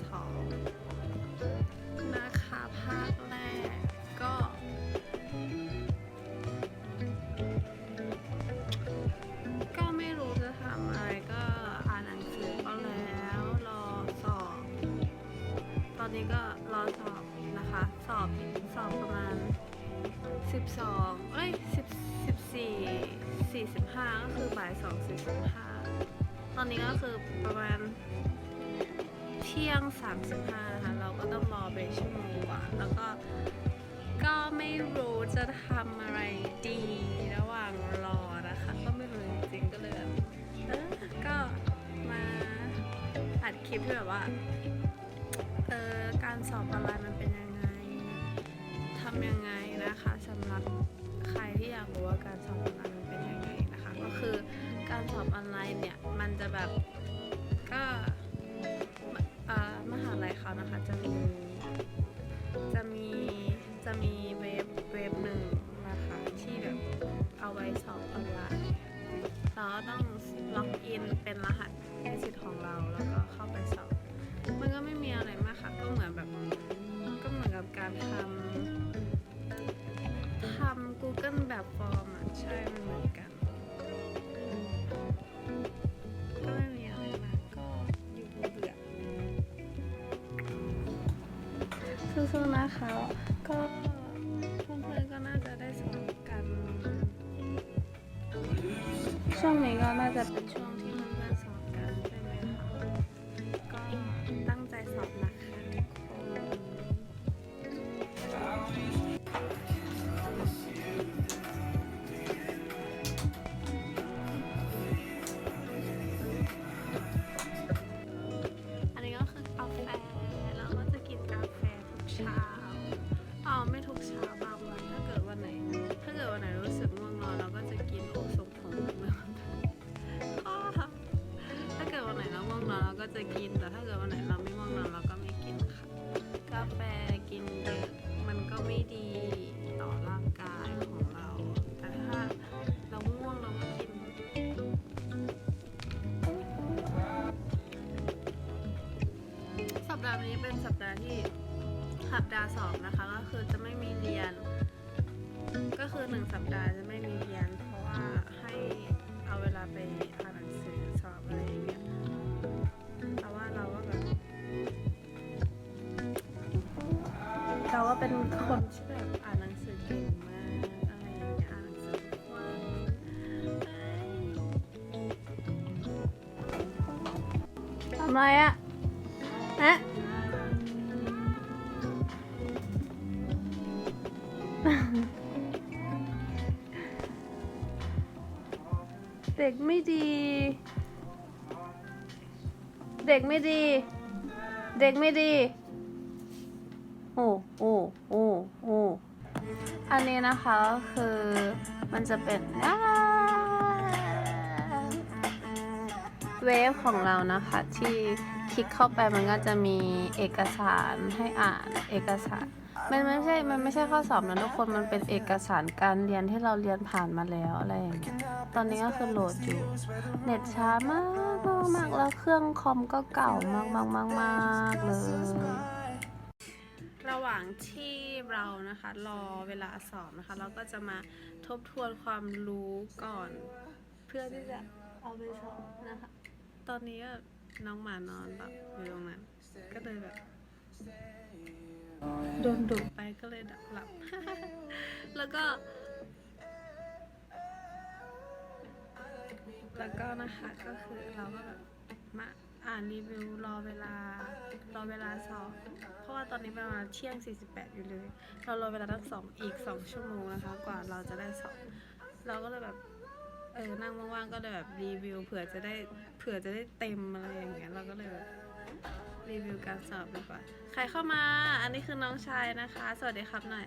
สองนะคะภาคแรกก็ ก็ไม่รู้จะทำอะไรก็อ่านหนังสือก็แล้ว รอสอบ ตอนนี้ก็รอสอบนะคะ สอบสอบประมาณ 12 เอ้ย10 14 45 ก็คือบ่าย2 45ตอนนี้ก็คือประมาณ ที่ยง 35 นะคะ เราก็ต้องรอไปชั่วโมงกว่า แล้วก็ก็ไม่รู้จะทำอะไรดีระหว่างรอนะคะ ก็ไม่รู้จริงๆก็เลยแบบเออก็มาอัดคลิปที่แบบว่าเออการสอบออนไลน์มันเป็นยังไงทำยังไงนะคะสำหรับใครที่อยากรู้ว่าการสอบออนไลน์มันเป็นยังไงนะคะ ก็คือการสอบออนไลน์เนี่ยมันจะแบบ นะคะ จะมี จะมี จะมีเว็บเว็บหนึ่งนะคะ ที่แบบเอาไว้สอบออนไลน์เราต้องล็อกอินเป็นรหัสนิสิตของเราแล้วก็เข้าไปสอบ มันก็ไม่มีอะไรมากค่ะ ก็เหมือนแบบ ก็เหมือนกับการทำทำ Google แบบฟอร์มอะ ใช่ สู้ๆนะคะ ก็เพื่อนๆก็น่าจะได้สนุกกัน ช่วงนี้ก็น่าจะเป็นช่วง สัปดาห์สอบนะคะก็คือจะไม่มีเรียน ก็คือหนึ่งสัปดาห์จะไม่มีเรียน เพราะว่าให้เอาเวลาไปอ่านหนังสือสอบอะไรอย่างเงี้ยแต่ว่าเราก็แบบเราก็เป็นคนที่แบบอ่านหนังสือเก่งมากอะไรอย่างเงี้ยอ่านหนังสือทุกวันทำไรอะฮะ เด็กไม่ดี เด็กไม่ดี เด็กไม่ดี โอ้โอ้โอ้โอ้อันนี้นะคะก็คือมันจะเป็นเวฟของเรานะคะที่คลิกเข้าไปมันก็จะมีเอกสารให้อ่านเอกสาร มันไม่ใช่ มันไม่ใช่ข้อสอบนะทุกคน มันเป็นเอกสารการเรียนที่เราเรียนผ่านมาแล้วอะไรอย่างเงี้ย ตอนนี้ก็คือโหลดอยู่ เน็ตช้ามากมากแล้วเครื่องคอมก็เก่ามากมากมากมากเลย ระหว่างที่เรานะคะ รอเวลาสอบนะคะ เราก็จะมาทบทวนความรู้ก่อน เพื่อที่จะเอาไปสอบนะคะ ตอนนี้น้องหมานอนแบบอยู่ตรงนั้น ก็เลยแบบ โดนดุไปก็เลยดับหลับ แล้วก็ แล้วก็นะคะก็คือเราก็แบบมาอ่านรีวิวรอเวลารอเวลาสอบเพราะว่าตอนนี้ประมาณเที่ยง 48 อยู่เลย เรารอเวลาทั้งสองอีก 2 ชั่วโมงนะคะ กว่าเราจะได้สอบ เราก็เลยแบบเออนั่งว่างๆก็เลยแบบรีวิวเผื่อจะได้เผื่อจะได้เต็มอะไรอย่างเงี้ยเราก็เลยแบบ รีวิวการสอบดีกว่าใครเข้ามา อันนี้คือน้องชายนะคะ สวัสดีครับหน่อย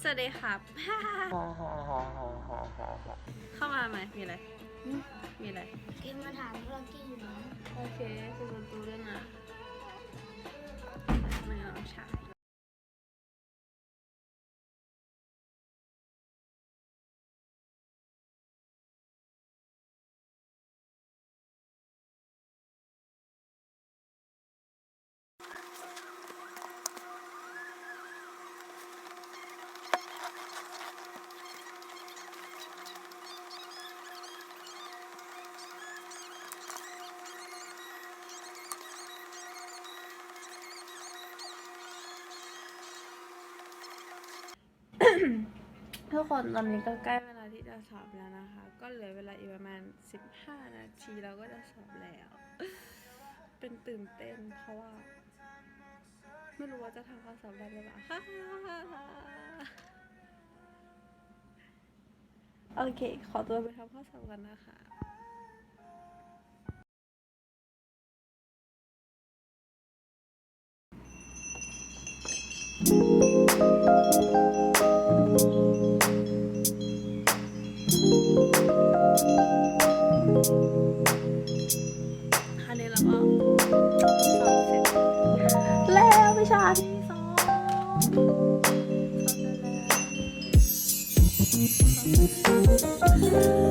สวัสดีครับ เข้ามาไหมมีอะไร มีอะไรกินมาถามเรากินอยู่นะโอเคคือประตูด้วยนะไม่เอาชายุกคนตอนนี้ก็ใกล้เวลาที่จะสอบแล้วนะคะ ก็เหลือเวลาอีกประมาณ 15 นาทีเราก็จะสอบแล้ว เป็นตื่นเต้นเพราะว่า ไม่รู้ว่าจะทำข้อสอบได้หรือเปล่าโอเค ขอตัวไปทำข้อสอบกันนะคะ คราวนี้เราก็สอบเสร็จแล้ววิชาที่สองสอบเสร็จแล้ว